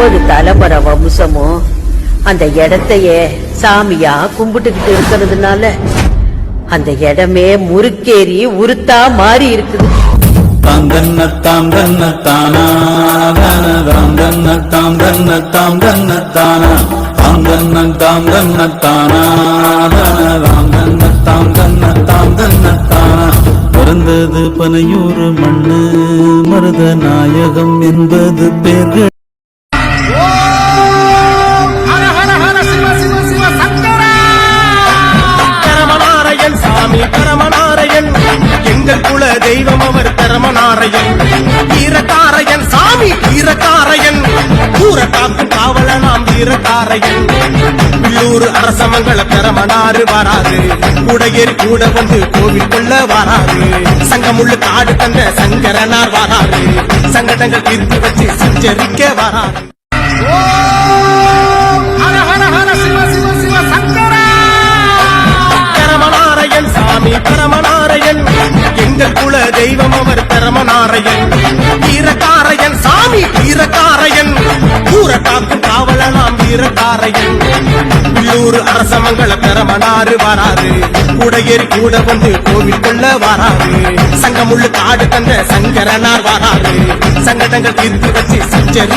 ஒவ்வொரு தலைமுறை வம்சமும் அந்த இடத்தையே சாமியா கும்பிட்டுக்கிட்டு இருக்கிறதுனால அந்த இடமே முறுக்கேறி உருத்தா மாறி இருக்குது. தாம் தன்ன தாம் தன்ன தானா தாம் தன்ன தாம் தன்ன தாம் தன்ன தானா தாம் தன்ன தாம் தன்ன தானா தாம் தன்ன தாம் தன்ன தாம் தன்ன தானா. பிறந்தது பனையூர் மண்ணு மருத நாயகம் என்பது பேர்கள் தெய்வம் அவர் பரமநாரையன் வீரக்காரையன் சாமி வீரக்காரையன் ஊர காக்கும் காவல நாம் வீரக்காரையன் உள்ளூர் அரசமங்கள பரமனாறு வராது. உடையேறி கூட வந்து கோவில் கொள்ள வராது. சங்கமுள்ள காடு தந்த சங்கரனார் வராது. சங்கடங்கள் தீர்த்து வச்சு சஞ்சரிக்க வராது. தெய்வம் அவர் பரமநாரையன் வீரக்காரையன் சாமி வீரக்காரையன். ஊர காக்கும் காவல வீரக்காரையன். உள்ளூர் அரசமங்கள பரமனாறு வராது உடையேறி கூட வந்து கோவில் கொள்ள வராது சங்கமுள்ளு காடு தந்த சங்கரனார் வராது சங்கடங்கள் தீர்த்து வச்சு சஞ்சரி